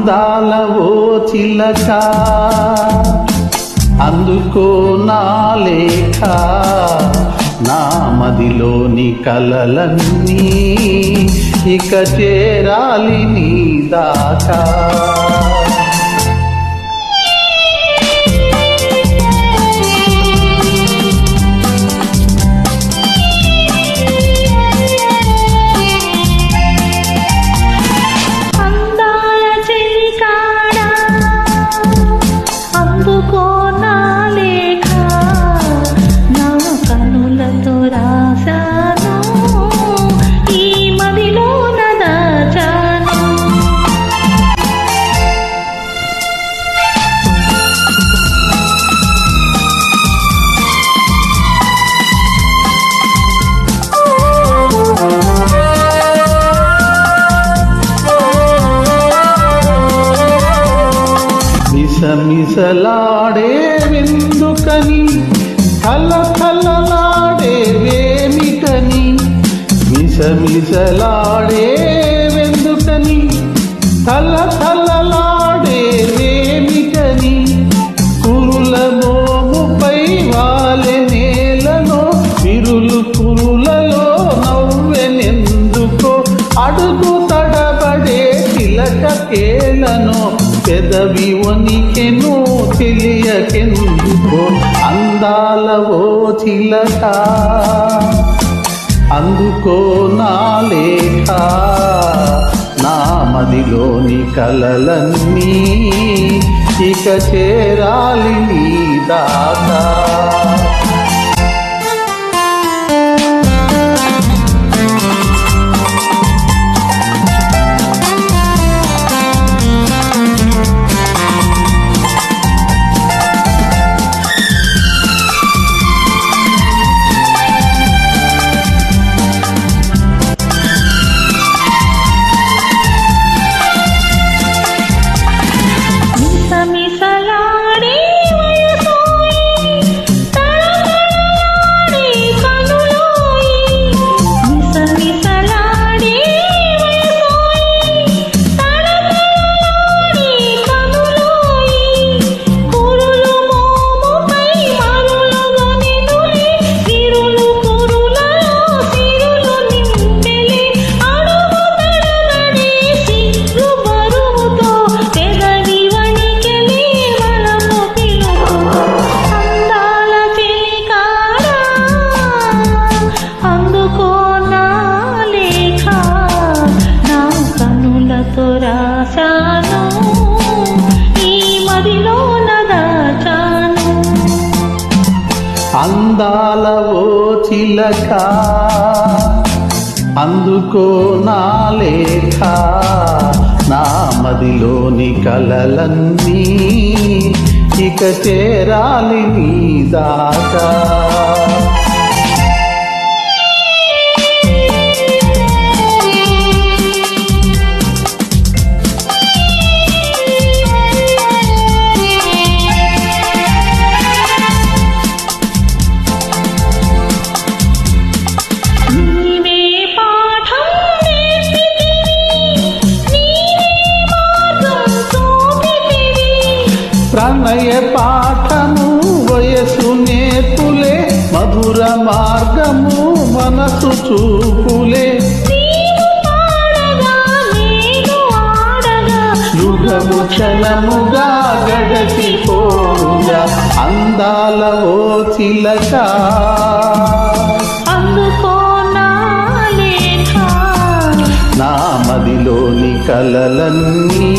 అందాల ఓ చిలక. అందుకో నా లేఖ. నా మదిలోని కలలన్నీ ఇక చేరాలి నీ దాకా. కనులతో రాశాను ఈ మదిలో దాచాను మిసమిసలాడే వెందుకని కల కలలా మిసమిసలాడే వెందుకని తల తలలాడే వేమికని కురుల మోముపై వాలె నేలలో విరులు కురులలో నవ్వెనెందుకో అడుగు తడబడే చిలక కేలను పెదవి వనికెను తెలియకెందుకో అందాల ఓ చిలక. అందుకో నా లేఖ నా మదిలోని కలలన్నీ ఇక చేరాలి నీ దాకా అందాల ఓ చిలక. అందుకో నా లేఖ. నా మదిలోని కలలన్నీ ఇక చేరాలి నీ దాకా. ప్రణయ పాఠము వయసు నేర్పులే మధుర మార్గము మనసు చూపులే. యుగము క్షణముగా గడచిపోగా అందాల ఓ చిలక. నా మదిలోని కలలన్నీ